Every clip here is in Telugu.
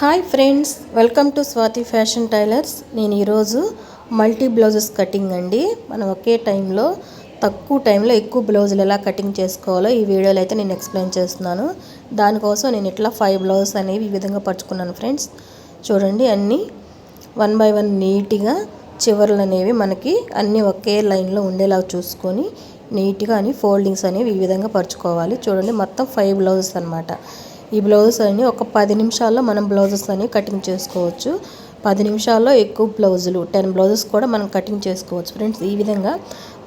Hi friends welcome to Swathi fashion tailors. నేను ఈరోజు మల్టీ బ్లౌజెస్ కటింగ్ అండి. మనం ఒకే టైంలో తక్కువ టైంలో ఎక్కువ బ్లౌజులు ఎలా కటింగ్ చేసుకోవాలో ఈ వీడియోలో అయితే నేను ఎక్స్ప్లెయిన్ చేస్తున్నాను. దానికోసం నేను ఇట్లా ఫైవ్ బ్లౌజెస్ అనేవి ఈ విధంగా పరుచుకున్నాను ఫ్రెండ్స్. చూడండి అన్నీ వన్ బై వన్ నీట్గా చివర్లు అనేవి మనకి అన్నీ ఒకే లైన్లో ఉండేలా చూసుకొని నీట్గా అని ఫోల్డింగ్స్ అనేవి ఈ విధంగా పరుచుకోవాలి. చూడండి మొత్తం ఫైవ్ బ్లౌజెస్ అనమాట ఈ బ్లౌజెస్ అన్ని ఒక పది నిమిషాల్లో మనం బ్లౌజెస్ అన్ని కటింగ్ చేసుకోవచ్చు. పది నిమిషాల్లో ఎక్కువ బ్లౌజులు టెన్ బ్లౌజెస్ కూడా మనం కటింగ్ చేసుకోవచ్చు. ఫ్రెండ్స్ ఈ విధంగా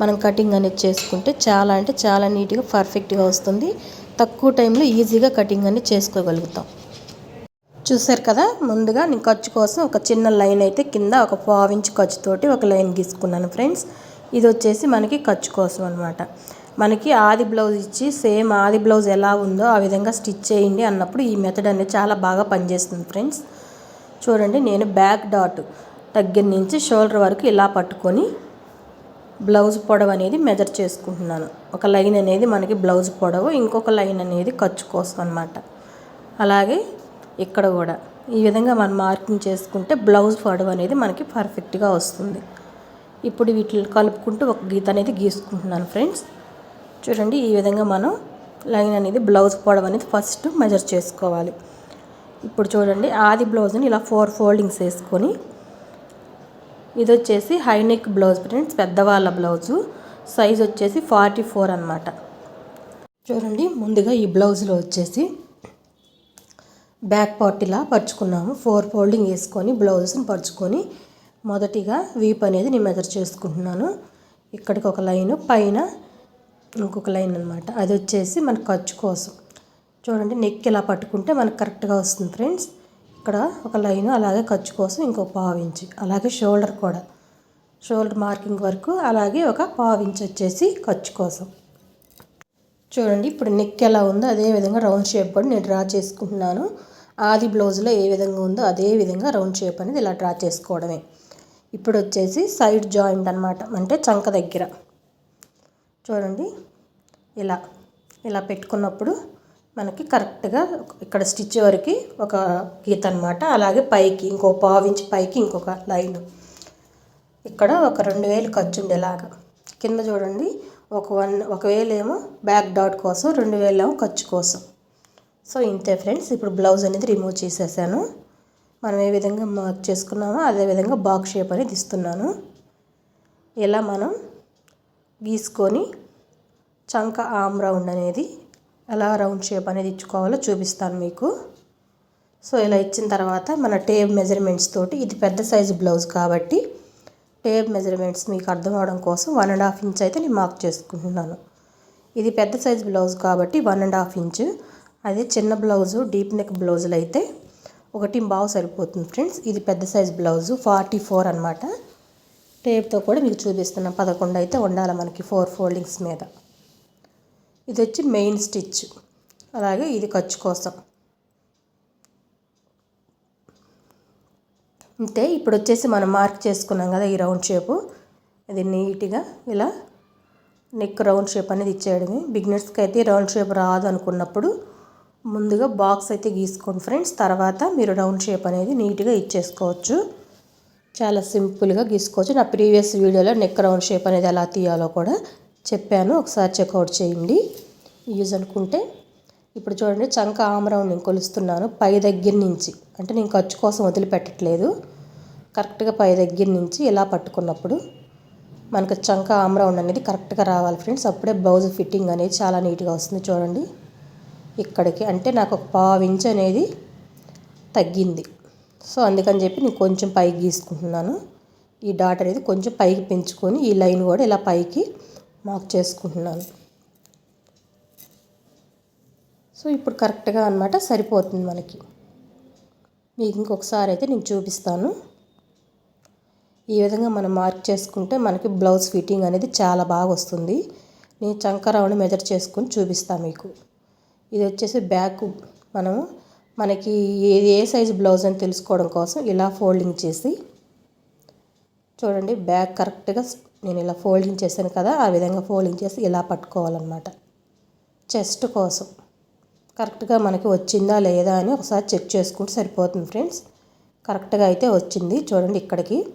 మనం కటింగ్ అనేది చేసుకుంటే చాలా అంటే చాలా నీట్గా పర్ఫెక్ట్గా వస్తుంది. తక్కువ టైంలో ఈజీగా కటింగ్ అనేది చేసుకోగలుగుతాం. చూసారు కదా ముందుగా నేను ఖర్చు కోసం ఒక చిన్న లైన్ అయితే కింద ఒక పావు ఇంచ్ ఖర్చుతోటి ఒక లైన్ గీసుకున్నాను ఫ్రెండ్స్. ఇది వచ్చేసి మనకి ఖర్చు కోసం అనమాట మనకి ఆది బ్లౌజ్ ఇచ్చి సేమ్ ఆది బ్లౌజ్ ఎలా ఉందో ఆ విధంగా స్టిచ్ చేయండి అన్నప్పుడు ఈ మెథడ్ అనేది చాలా బాగా పనిచేస్తుంది ఫ్రెండ్స్. చూడండి నేను బ్యాక్ డాట్ దగ్గర నుంచి షోల్డర్ వరకు ఇలా పట్టుకొని బ్లౌజ్ పొడవు అనేది మెజర్ చేసుకుంటున్నాను. ఒక లైన్ అనేది మనకి బ్లౌజ్ పొడవు ఇంకొక లైన్ అనేది ఖర్చు కోసం అనమాట అలాగే ఇక్కడ కూడా ఈ విధంగా మనం మార్కింగ్ చేసుకుంటే బ్లౌజ్ పొడవు అనేది మనకి పర్ఫెక్ట్గా వస్తుంది. ఇప్పుడు వీటిని కలుపుకుంటూ ఒక గీత అనేది గీసుకుంటున్నాను ఫ్రెండ్స్. చూడండి ఈ విధంగా మనం లైన్ అనేది బ్లౌజ్ పొడవు అనేది ఫస్ట్ మెజర్ చేసుకోవాలి. ఇప్పుడు చూడండి ఆది బ్లౌజ్ని ఇలా ఫోర్ ఫోల్డింగ్స్ వేసుకొని ఇది వచ్చేసి హై నెక్ బ్లౌజ్ ఫ్రెండ్స్ పెద్దవాళ్ళ బ్లౌజు. సైజ్ వచ్చేసి ఫార్టీ ఫోర్ అనమాట చూడండి ముందుగా ఈ బ్లౌజ్లో వచ్చేసి బ్యాక్ పార్ట్ ఇలా పరుచుకున్నాము. ఫోర్ ఫోల్డింగ్ వేసుకొని బ్లౌజ్ని పరుచుకొని మొదటిగా వీప్ అనేది నేను మెజర్ చేసుకుంటున్నాను. ఇక్కడికి ఒక లైను పైన ఇంకొక లైన్ అనమాట అది వచ్చేసి మన ఖర్చు కోసం. చూడండి నెక్ ఇలా పట్టుకుంటే మనకు కరెక్ట్గా వస్తుంది ఫ్రెండ్స్. ఇక్కడ ఒక లైన్ అలాగే ఖర్చు కోసం ఇంకో పావు ఇంచు. అలాగే షోల్డర్ కూడా. షోల్డర్ మార్కింగ్ వరకు అలాగే ఒక పావు ఇంచు వచ్చేసి ఖర్చు కోసం. చూడండి ఇప్పుడు నెక్ ఎలా ఉందో అదే విధంగా రౌండ్ షేప్ కూడా నేను డ్రా చేసుకుంటున్నాను. ఆది బ్లౌజ్లో ఏ విధంగా ఉందో అదే విధంగా రౌండ్ షేప్ అనేది ఇలా డ్రా చేసుకోవడమే. ఇప్పుడు వచ్చేసి సైడ్ జాయింట్ అనమాట అంటే చంక దగ్గర. చూడండి. ఇలా ఇలా పెట్టుకున్నప్పుడు మనకి కరెక్ట్గా ఇక్కడ స్టిచ్ వరకు ఒక గీత అనమాట అలాగే పైకి ఇంకో పావించి పైకి ఇంకొక లైన్. ఇక్కడ ఒక రెండు వేలు ఖర్చు ఉండేలాగా. కింద చూడండి ఒక వన్ ఒక వేలేమో బ్యాక్ డాట్ కోసం రెండు వేలేమో ఖర్చు కోసం. సో ఇంతే ఫ్రెండ్స్. ఇప్పుడు బ్లౌజ్ అనేది రిమూవ్ చేసేసాను. మనం ఏ విధంగా మార్క్ చేసుకున్నామో అదే విధంగా బాక్స్ షేప్ అనేది ఇస్తున్నాను. ఇలా మనం గీసుకొని చంక ఆమ్ రౌండ్ అనేది ఎలా రౌండ్ షేప్ అనేది ఇచ్చుకోవాలో చూపిస్తాను మీకు. సో ఇలా ఇచ్చిన తర్వాత మన టేప్ మెజర్మెంట్స్ తోటి ఇది పెద్ద సైజు బ్లౌజ్ కాబట్టి టేప్ మెజర్మెంట్స్ మీకు అర్థం అవడం కోసం వన్ అండ్ హాఫ్ ఇంచ్ అయితే నేను మార్క్ చేసుకుంటున్నాను. ఇది పెద్ద సైజు బ్లౌజ్ కాబట్టి వన్ అండ్ హాఫ్ ఇంచ్. అదే చిన్న బ్లౌజు డీప్ నెక్ బ్లౌజులు అయితే ఒకటి బాగా సరిపోతుంది ఫ్రెండ్స్. ఇది పెద్ద సైజ్ బ్లౌజు ఫార్టీ ఫోర్ అనమాట టేప్తో కూడా మీకు చూపిస్తున్నాను పదకొండు అయితే ఉండాలి మనకి ఫోర్ ఫోల్డింగ్స్ మీద. ఇది వచ్చి మెయిన్ స్టిచ్. అలాగే ఇది ఖర్చు కోసం. అంతే ఇప్పుడు వచ్చేసి మనం మార్క్ చేసుకున్నాం కదా ఈ రౌండ్ షేపు. ఇది నీట్గా ఇలా నెక్ రౌండ్ షేప్ అనేది ఇచ్చేయడమే. బిగినర్స్కి అయితే రౌండ్ షేప్ రాదు అనుకున్నప్పుడు ముందుగా బాక్స్ అయితే గీసుకోండి ఫ్రెండ్స్. తర్వాత మీరు రౌండ్ షేప్ అనేది నీట్గా ఇచ్చేసుకోవచ్చు. చాలా సింపుల్గా గీసుకోవచ్చు. నా ప్రీవియస్ వీడియోలో నెక్ రౌండ్ షేప్ అనేది ఎలా తీయాలో కూడా చెప్పాను. ఒకసారి చెక్అవుట్ చేయండి. యూజ్ అనుకుంటే. ఇప్పుడు చూడండి చంక ఆమరం నేను కొలుస్తున్నాను పై దగ్గర నుంచి. అంటే నేను ఖర్చు కోసం వదిలిపెట్టట్లేదు. కరెక్ట్గా పై దగ్గర నుంచి ఇలా పట్టుకున్నప్పుడు మనకు చంక ఆమ్రౌండ్ అనేది కరెక్ట్గా రావాలి ఫ్రెండ్స్. అప్పుడే బ్లౌజ్ ఫిట్టింగ్ అనేది చాలా నీట్గా వస్తుంది చూడండి. ఇక్కడికి అంటే నాకు ఒక పావు ఇంచ్ అనేది తగ్గింది. సో అందుకని చెప్పి నేను కొంచెం పైకి గీసుకుంటున్నాను. ఈ డాట్ అనేది కొంచెం పైకి పెంచుకొని ఈ లైన్ కూడా ఇలా పైకి మార్క్ చేసుకుంటున్నాను. సో ఇప్పుడు కరెక్ట్గా అనమాట సరిపోతుంది మనకి. మీకు ఇంకొకసారి అయితే నేను చూపిస్తాను. ఈ విధంగా మనం మార్క్ చేసుకుంటే మనకి బ్లౌజ్ ఫిట్టింగ్ అనేది చాలా బాగా వస్తుంది. నేను చంక మెజర్ చేసుకొని చూపిస్తాను మీకు. ఇది వచ్చేసి బ్యాక్ మనము మనకి ఏ ఏ సైజు బ్లౌజ్ అని తెలుసుకోవడం కోసం ఇలా ఫోల్డింగ్ చేసి చూడండి బ్యాక్ కరెక్ట్గా నేను ఇలా ఫోల్డింగ్ చేశాను కదా ఆ విధంగా ఫోల్డింగ్ చేసి ఇలా పట్టుకోవాలన్నమాట. చెస్ట్ కోసం. కరెక్ట్గా మనకి వచ్చిందా లేదా అని ఒకసారి చెక్ చేసుకుంటే సరిపోతుంది ఫ్రెండ్స్. కరెక్ట్గా అయితే వచ్చింది. చూడండి ఇక్కడికి.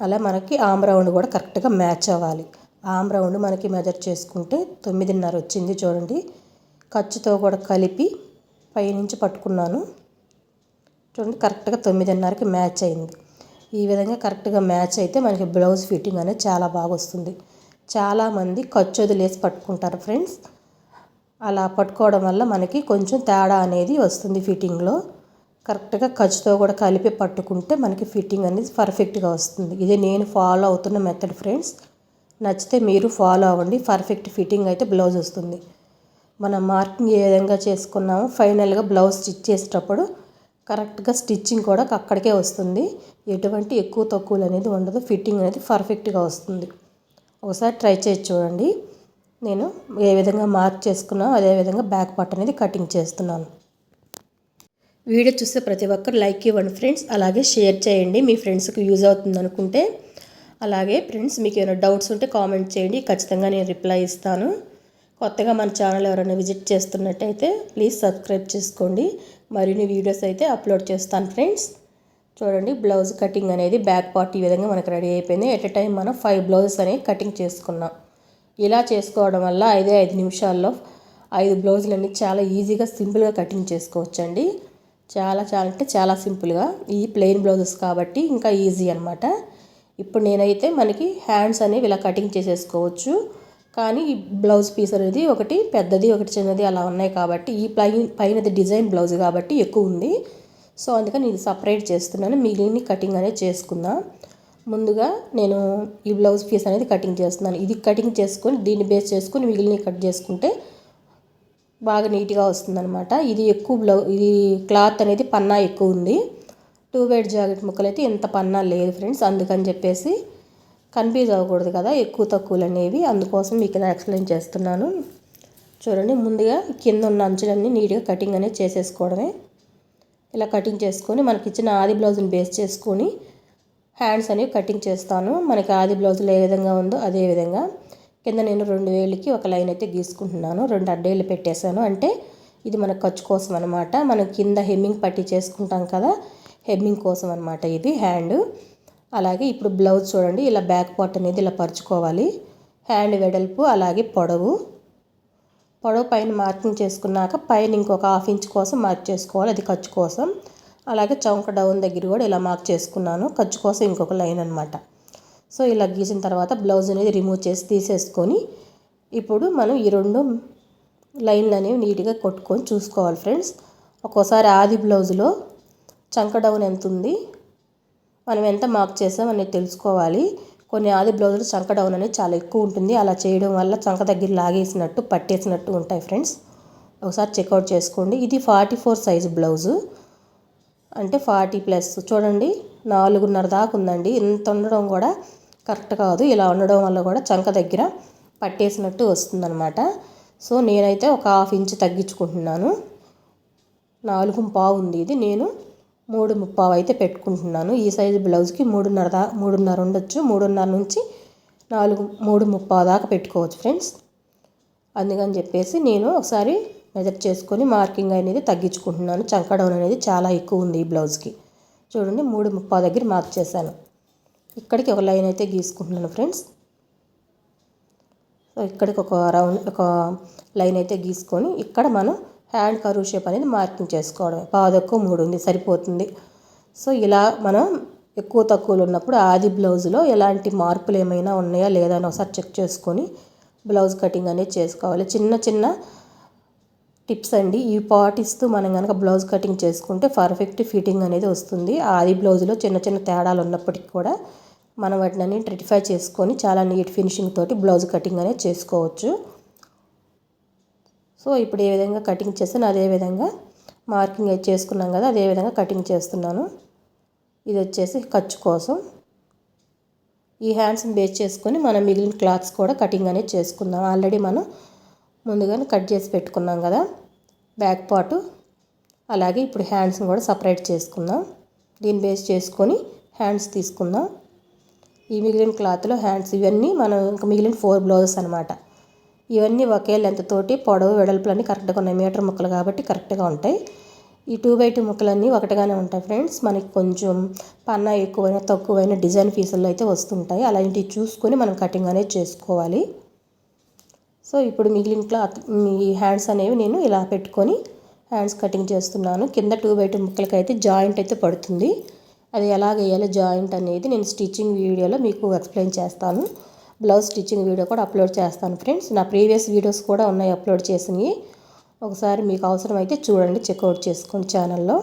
అలా మనకి ఆమ్ రౌండ్ కూడా కరెక్ట్గా మ్యాచ్ అవ్వాలి. ఆమ్ రౌండ్ మనకి మెజర్ చేసుకుంటే తొమ్మిదిన్నర వచ్చింది చూడండి. ఖర్చుతో కూడా కలిపి పైనుంచి పట్టుకున్నాను. చూడండి కరెక్ట్గా తొమ్మిదిన్నరకి మ్యాచ్ అయింది. ఈ విధంగా కరెక్ట్గా మ్యాచ్ అయితే మనకి బ్లౌజ్ ఫిట్టింగ్ అనేది చాలా బాగా వస్తుంది. చాలామంది ఖర్చు వదిలేసి పట్టుకుంటారు ఫ్రెండ్స్. అలా పట్టుకోవడం వల్ల మనకి కొంచెం తేడా అనేది వస్తుంది ఫిట్టింగ్లో. కరెక్ట్గా ఖర్చుతో కూడా కలిపి పట్టుకుంటే మనకి ఫిట్టింగ్ అనేది పర్ఫెక్ట్గా వస్తుంది. ఇది నేను ఫాలో అవుతున్న మెథడ్ ఫ్రెండ్స్. నచ్చితే మీరు ఫాలో అవ్వండి. పర్ఫెక్ట్ ఫిట్టింగ్ అయితే బ్లౌజ్ వస్తుంది. మనం మార్కింగ్ ఏ విధంగా చేసుకున్నామో ఫైనల్గా బ్లౌజ్ స్టిచ్ చేసేటప్పుడు కరెక్ట్గా స్టిచ్చింగ్ కూడా అక్కడికే వస్తుంది. ఎటువంటి ఎక్కువ తక్కువలు అనేది ఉండదు. ఫిట్టింగ్ అనేది పర్ఫెక్ట్గా వస్తుంది. ఒకసారి ట్రై చేసి చూడండి. నేను ఏ విధంగా మార్క్ చేసుకున్నా అదే విధంగా బ్యాక్ పార్ట్ అనేది కటింగ్ చేస్తున్నాను. వీడియో చూస్తే ప్రతి ఒక్కరు లైక్ ఇవ్వండి ఫ్రెండ్స్. అలాగే షేర్ చేయండి. మీ ఫ్రెండ్స్కి యూజ్ అవుతుంది అనుకుంటే. అలాగే ఫ్రెండ్స్ మీకు ఏమైనా డౌట్స్ ఉంటే కామెంట్ చేయండి. ఖచ్చితంగా నేను రిప్లై ఇస్తాను. కొత్తగా మన ఛానల్ ఎవరైనా విజిట్ చేస్తున్నట్టయితే ప్లీజ్ సబ్స్క్రైబ్ చేసుకోండి. మరిన్ని వీడియోస్ అయితే అప్లోడ్ చేస్తాను ఫ్రెండ్స్. చూడండి బ్లౌజ్ కటింగ్ అనేది బ్యాక్ పార్ట్ ఈ విధంగా మనకు రెడీ అయిపోయింది. ఎట్ ఎ టైం మనం ఫైవ్ బ్లౌజెస్ అనేవి కటింగ్ చేసుకున్నాం. ఇలా చేసుకోవడం వల్ల ఐదే ఐదు నిమిషాల్లో ఐదు బ్లౌజులన్నీ చాలా ఈజీగా సింపుల్గా కటింగ్ చేసుకోవచ్చండి. చాలా చాలా అంటే చాలా సింపుల్గా. ఈ ప్లెయిన్ బ్లౌజెస్ కాబట్టి ఇంకా ఈజీ అనమాట ఇప్పుడు నేనైతే మనకి హ్యాండ్స్ అనేవి ఇలా కటింగ్ చేసేసుకోవచ్చు. కానీ ఈ బ్లౌజ్ పీస్ అనేది ఒకటి పెద్దది ఒకటి చిన్నది అలా ఉన్నాయి కాబట్టి ఈ పైన పైనది డిజైన్ బ్లౌజ్ కాబట్టి ఎక్కువ ఉంది. సో అందుకని ఇది సపరేట్ చేస్తున్నాను. మిగిలిన కటింగ్ అనేది చేసుకుందాం. ముందుగా నేను ఈ బ్లౌజ్ పీస్ అనేది కటింగ్ చేస్తున్నాను. ఇది కటింగ్ చేసుకొని దీన్ని బేస్ చేసుకొని మిగిలిన కట్ చేసుకుంటే బాగా నీట్గా వస్తుందన్నమాట. ఇది ఎక్కువ బ్లౌ ఇది క్లాత్ అనేది పన్నా ఎక్కువ ఉంది. టూ వైట్ జాకెట్ ముక్కలు అయితే ఎంత పన్నా లేదు ఫ్రెండ్స్. అందుకని చెప్పేసి కన్ఫ్యూజ్ అవ్వకూడదు కదా ఎక్కువ తక్కువలు అనేవి అందుకోసం మీకు ఇలా ఎక్స్ప్లెయిన్ చేస్తున్నాను. చూడండి ముందుగా కింద ఉన్న అంచులన్నీ నీట్గా కటింగ్ అనేది చేసేసుకోవడమే. ఇలా కటింగ్ చేసుకొని మనకి ఇచ్చిన ఆది బ్లౌజ్ని బేస్ చేసుకొని హ్యాండ్స్ అనేవి కటింగ్ చేస్తాను. మనకి ఆది బ్లౌజులు ఏ విధంగా ఉందో అదే విధంగా. కింద నేను రెండు వేలకి ఒక లైన్ అయితే గీసుకుంటున్నాను. రెండు అడ్డేళ్ళు పెట్టేశాను. అంటే ఇది మన ఖర్చు కోసం అనమాట మనం కింద హెమ్మింగ్ పట్టి చేసుకుంటాం కదా హెమ్మింగ్ కోసం అనమాట ఇది హ్యాండ్. అలాగే ఇప్పుడు బ్లౌజ్ చూడండి ఇలా బ్యాక్ పార్ట్ అనేది ఇలా పరుచుకోవాలి. హ్యాండ్ వెడల్పు అలాగే పొడవు. పొడవు పైన మార్కింగ్ చేసుకున్నాక పైన ఇంకొక హాఫ్ ఇంచ్ కోసం మార్క్ చేసుకోవాలి అది ఖర్చు కోసం. అలాగే చౌక డౌన్ దగ్గర కూడా ఇలా మార్క్ చేసుకున్నాను ఖర్చు కోసం ఇంకొక లైన్ అనమాట సో ఇలా గీసిన తర్వాత బ్లౌజ్ అనేది రిమూవ్ చేసి తీసేసుకొని ఇప్పుడు మనం ఈ రెండు లైన్లు అనేవి నీట్గా కొట్టుకొని చూసుకోవాలి ఫ్రెండ్స్. ఒక్కోసారి ఆది బ్లౌజ్లో చంక డౌన్ ఎంత ఉంది మనం ఎంత మార్క్ చేసాం అనేది తెలుసుకోవాలి. కొన్ని ఆది బ్లౌజులు చంక డౌన్ అనేది చాలా ఎక్కువ ఉంటుంది. అలా చేయడం వల్ల చంక దగ్గర లాగేసినట్టు పట్టేసినట్టు ఉంటాయి ఫ్రెండ్స్ ఒకసారి చెక్అవుట్ చేసుకోండి. ఇది ఫార్టీ ఫోర్ సైజు బ్లౌజు అంటే ఫార్టీ ప్లస్ చూడండి నాలుగున్నర దాకా ఉందండి. ఇంత ఉండడం కూడా కరెక్ట్ కాదు. ఇలా ఉండడం వల్ల కూడా చంక దగ్గర పట్టేసినట్టు వస్తుందన్నమాట. సో నేనైతే ఒక హాఫ్ ఇంచ్ తగ్గించుకుంటున్నాను. నాలుగు పావు ఉంది ఇది. నేను మూడు ముప్పావు అయితే పెట్టుకుంటున్నాను. ఈ సైజు బ్లౌజ్కి మూడున్నర దా మూడున్నర ఉండొచ్చు. మూడున్నర నుంచి నాలుగు మూడు ముప్పావు దాకా పెట్టుకోవచ్చు ఫ్రెండ్స్. అందుకని చెప్పేసి నేను ఒకసారి మెజర్ చేసుకొని మార్కింగ్ అనేది తగ్గించుకుంటున్నాను. చంక డౌన్ అనేది చాలా ఎక్కువ ఉంది ఈ బ్లౌజ్కి. చూడండి మూడు ముప్పావు దగ్గర మార్క్ చేశాను. ఇక్కడికి ఒక లైన్ అయితే గీసుకుంటున్నాను ఫ్రెండ్స్. సో ఇక్కడికి ఒక రౌండ్ ఒక లైన్ అయితే గీసుకొని ఇక్కడ మనం హ్యాండ్ కరువు షేప్ అనేది మార్కింగ్ చేసుకోవడమే. పాదొక్కు మూడు ఉంది సరిపోతుంది. సో ఇలా మనం ఎక్కువ తక్కువలు ఉన్నప్పుడు ఆది బ్లౌజ్లో ఎలాంటి మార్పులు ఏమైనా ఉన్నాయా లేదా అని ఒకసారి చెక్ చేసుకొని బ్లౌజ్ కటింగ్ అనేది చేసుకోవాలి. చిన్న చిన్న టిప్స్ అండి. ఇవి పాటిస్తూ మనం కనుక బ్లౌజ్ కటింగ్ చేసుకుంటే పర్ఫెక్ట్ ఫిట్టింగ్ అనేది వస్తుంది. ఆది బ్లౌజ్లో చిన్న చిన్న తేడాలు ఉన్నప్పటికీ కూడా మనం వాటిని రెటిఫై చేసుకొని చాలా నీట్ ఫినిషింగ్ తోటి బ్లౌజ్ కటింగ్ అనేది చేసుకోవచ్చు. సో ఇప్పుడు ఏ విధంగా కటింగ్ చేస్తాను అదే విధంగా మార్కింగ్ అయితే చేసుకున్నాం కదా అదే విధంగా కటింగ్ చేస్తున్నాను. ఇది వచ్చేసి ఖర్చు కోసం. ఈ హ్యాండ్స్ని బేస్ చేసుకొని మనం మిగిలిన క్లాత్స్ కూడా కటింగ్ అనేది చేసుకుందాం. ఆల్రెడీ మనం ముందుగానే కట్ చేసి పెట్టుకున్నాం కదా బ్యాక్ పార్ట్ అలాగే ఇప్పుడు హ్యాండ్స్ని కూడా సపరేట్ చేసుకుందాం. దీన్ని బేస్ చేసుకొని హ్యాండ్స్ తీసుకుందాం. ఈ మిగిలిన క్లాత్లో హ్యాండ్స్ ఇవన్నీ మనం ఇంకా మిగిలిన ఫోర్ బ్లౌజెస్ అనమాట ఇవన్నీ ఒకే లెంత్ తోటి పొడవు వెడల్పులన్నీ కరెక్ట్గా ఉన్నాయి. మీటర్ ముక్కలు కాబట్టి కరెక్ట్గా ఉంటాయి. ఈ టూ బై టూ ముక్కలన్నీ ఒకటిగానే ఉంటాయి ఫ్రెండ్స్ మనకి కొంచెం పన్నా ఎక్కువైనా తక్కువైనా డిజైన్ పీసుల్లో అయితే వస్తుంటాయి. అలాంటివి చూసుకొని మనం కటింగ్ అనేది చేసుకోవాలి. సో ఇప్పుడు మిగిలిన క్లాత్ మీ హ్యాండ్స్ అనేవి నేను ఇలా పెట్టుకొని హ్యాండ్స్ కటింగ్ చేస్తున్నాను. కింద టూ బై టూ ముక్కలకి అయితే జాయింట్ అయితే పడుతుంది. అది ఎలా వేయాలి జాయింట్ అనేది నేను స్టిచ్చింగ్ వీడియోలో మీకు ఎక్స్ప్లెయిన్ చేస్తాను. బ్లౌజ్ స్టిచ్చింగ్ వీడియో కూడా అప్లోడ్ చేస్తాను ఫ్రెండ్స్. నా ప్రీవియస్ వీడియోస్ కూడా ఉన్నాయి అప్లోడ్ చేసినవి. ఒకసారి మీకు అవసరమైతే చూడండి చెక్అవుట్ చేసుకోండి ఛానల్లో.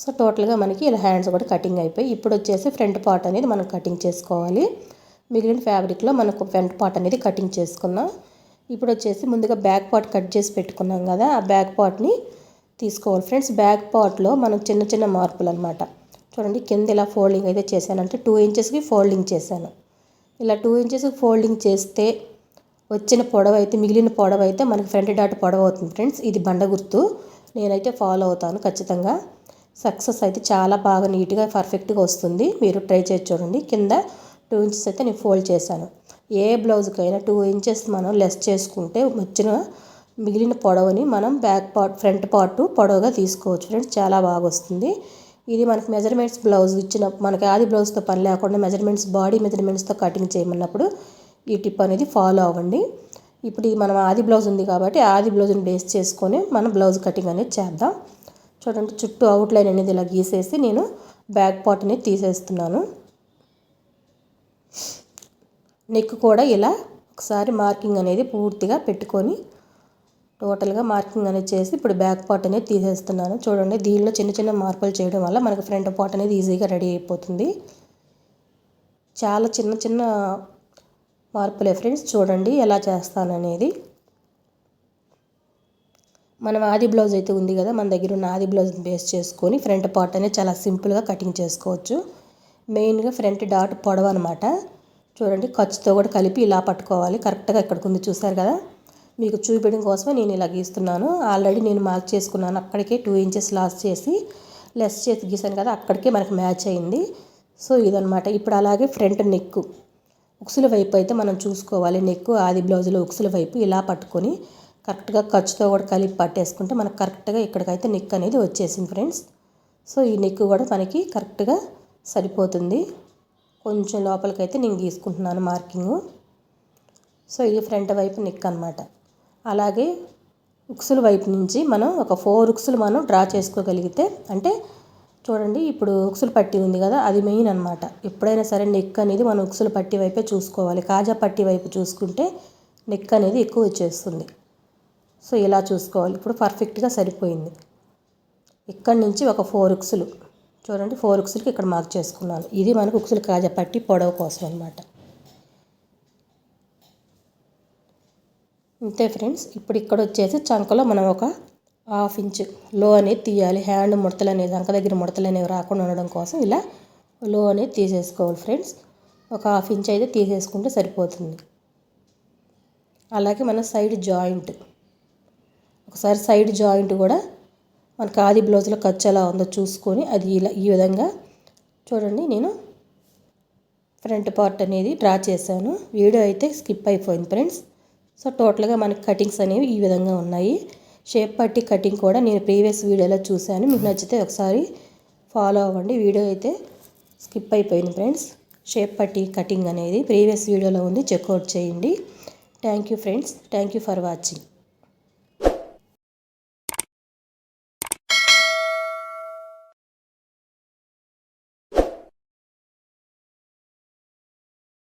సో టోటల్గా మనకి ఇలా హ్యాండ్స్ కూడా కటింగ్ అయిపోయి ఇప్పుడు వచ్చేసి ఫ్రంట్ పార్ట్ అనేది మనం కటింగ్ చేసుకోవాలి. మిగిలిన ఫ్యాబ్రిక్లో మనకు ఫ్రంట్ పార్ట్ అనేది కటింగ్ చేసుకున్నాం ఇప్పుడు వచ్చేసి ముందుగా బ్యాక్ పార్ట్ కట్ చేసి పెట్టుకున్నాం కదా ఆ బ్యాక్ పార్ట్ని తీసుకోవాలి ఫ్రెండ్స్. బ్యాక్ పార్ట్లో మనం చిన్న చిన్న మార్పులు అనమాట చూడండి కింద ఇలా ఫోల్డింగ్ అయితే చేశానంటే టూ ఇంచెస్కి ఫోల్డింగ్ చేశాను. ఇలా టూ ఇంచెస్ ఫోల్డింగ్ చేస్తే వచ్చిన పొడవు అయితే మిగిలిన పొడవు అయితే మనకి ఫ్రంట్ డాట్ పొడవు అవుతుంది ఫ్రెండ్స్ ఇది బండ గుర్తు. నేనైతే ఫాలో అవుతాను ఖచ్చితంగా. సక్సెస్ అయితే చాలా బాగా నీట్గా పర్ఫెక్ట్గా వస్తుంది. మీరు ట్రై చేసి చూడండి. కింద టూ ఇంచెస్ అయితే నేను ఫోల్డ్ చేశాను. ఏ బ్లౌజ్కైనా టూ ఇంచెస్ మనం లెస్ చేసుకుంటే వచ్చిన మిగిలిన పొడవుని మనం బ్యాక్ పార్ట్ ఫ్రంట్ పార్ట్ పొడవుగా తీసుకోవచ్చు ఫ్రెండ్స్ చాలా బాగా వస్తుంది. ఇది మనకి మెజర్మెంట్స్ బ్లౌజ్ ఇచ్చిన మనకి ఆది బ్లౌజ్తో పని లేకుండా మెజర్మెంట్స్ బాడీ మెజర్మెంట్స్తో కటింగ్ చేయమన్నప్పుడు ఈ టిప్ అనేది ఫాలో అవ్వండి. ఇప్పుడు మనం ఆది బ్లౌజ్ ఉంది కాబట్టి ఆది బ్లౌజ్ని బేస్ చేసుకొని మనం బ్లౌజ్ కటింగ్ అనేది చేద్దాం. చూడండి చుట్టూ అవుట్లైన్ అనేది ఇలా గీసేసి నేను బ్యాక్ పార్ట్ అనేది తీసేస్తున్నాను. నెక్ కూడా ఇలా ఒకసారి మార్కింగ్ అనేది పూర్తిగా పెట్టుకొని టోటల్గా మార్కింగ్ అనేది చేసి ఇప్పుడు బ్యాక్ పార్ట్ అనేది తీసేస్తున్నాను. చూడండి దీనిలో చిన్న చిన్న మార్పులు చేయడం వల్ల మనకు ఫ్రంట్ పార్ట్ అనేది ఈజీగా రెడీ అయిపోతుంది. చాలా చిన్న చిన్న మార్పులే ఫ్రెండ్స్. చూడండి ఎలా చేస్తాను అనేది మనం ఆది బ్లౌజ్ అయితే ఉంది కదా మన దగ్గర ఉన్న ఆది బ్లౌజ్ బేస్ చేసుకొని ఫ్రంట్ పార్ట్ అనేది చాలా సింపుల్గా కటింగ్ చేసుకోవచ్చు. మెయిన్గా ఫ్రంట్ డాట్ పొడవు అనమాట చూడండి ఖర్చుతో కూడా కలిపి ఇలా పట్టుకోవాలి. కరెక్ట్గా ఇక్కడికి ఉంది చూసారు కదా? మీకు చూపించడం కోసమే నేను ఇలా గీస్తున్నాను. ఆల్రెడీ నేను మార్క్ చేసుకున్నాను. అక్కడికే టూ ఇంచెస్ లాస్ చేసి లెస్ చేసి గీసాను కదా అక్కడికే మనకి మ్యాచ్ అయింది. సో ఇదనమాట ఇప్పుడు అలాగే ఫ్రంట్ నెక్ ఉక్సుల వైపు అయితే మనం చూసుకోవాలి. నెక్ ఆది బ్లౌజ్లో ఉక్సుల వైపు ఇలా పట్టుకొని కరెక్ట్గా ఖర్చుతో కూడా కలిపి పట్టేసుకుంటే మనకు కరెక్ట్గా ఇక్కడికైతే నెక్ అనేది వచ్చేసింది ఫ్రెండ్స్ సో ఈ నెక్ కూడా మనకి కరెక్ట్గా సరిపోతుంది. కొంచెం లోపలికైతే నేను గీసుకుంటున్నాను మార్కింగ్ సో ఇది ఫ్రంట్ వైపు నెక్ అనమాట అలాగే ఉక్సుల వైపు నుంచి మనం ఒక ఫోర్ ఉక్సులు మనం డ్రా చేసుకోగలిగితే అంటే చూడండి ఇప్పుడు ఉక్సులు పట్టి ఉంది కదా అది మెయిన్ అనమాట ఎప్పుడైనా సరే నెక్ అనేది మనం ఉక్సులు పట్టి వైపే చూసుకోవాలి. కాజా పట్టి వైపు చూసుకుంటే నెక్ అనేది ఎక్కువ వచ్చేస్తుంది. సో ఇలా చూసుకోవాలి. ఇప్పుడు పర్ఫెక్ట్గా సరిపోయింది. ఇక్కడ నుంచి ఒక ఫోర్ ఉక్సులు. చూడండి ఫోర్ ఉక్సులకి ఇక్కడ మార్క్ చేసుకున్నాను. ఇది మనకు ఉక్సులు కాజా పట్టి పొడవు కోసం అనమాట అంతే ఫ్రెండ్స్ ఇప్పుడు ఇక్కడ వచ్చేసి చంకలో మనం ఒక హాఫ్ ఇంచ్లో అనేది తీయాలి. హ్యాండ్ ముడతలు అనేది అంక దగ్గర ముడతలు అనేవి రాకుండా ఉండడం కోసం ఇలా లో అనేది తీసేసుకోవాలి ఫ్రెండ్స్. ఒక హాఫ్ ఇంచ్ అయితే తీసేసుకుంటే సరిపోతుంది. అలాగే మన సైడ్ జాయింట్ ఒకసారి సైడ్ జాయింట్ కూడా మనకు ఆది బ్లౌజ్లో ఖర్చు ఎలా ఉందో చూసుకొని అది ఇలా ఈ విధంగా చూడండి. నేను ఫ్రంట్ పార్ట్ అనేది డ్రా చేశాను. వీడియో అయితే స్కిప్ అయిపోయింది ఫ్రెండ్స్. సో టోటల్గా మనకి కటింగ్స్ అనేవి ఈ విధంగా ఉన్నాయి. షేప్ పట్టి కటింగ్ కూడా నేను ప్రీవియస్ వీడియోలో చూశాను. మీకు నచ్చితే ఒకసారి ఫాలో అవ్వండి. వీడియో అయితే స్కిప్ అయిపోయింది ఫ్రెండ్స్. షేప్ పట్టి కటింగ్ అనేది ప్రీవియస్ వీడియోలో ఉంది. చెక్అవుట్ చేయండి. Thank you friends. Thank you for watching.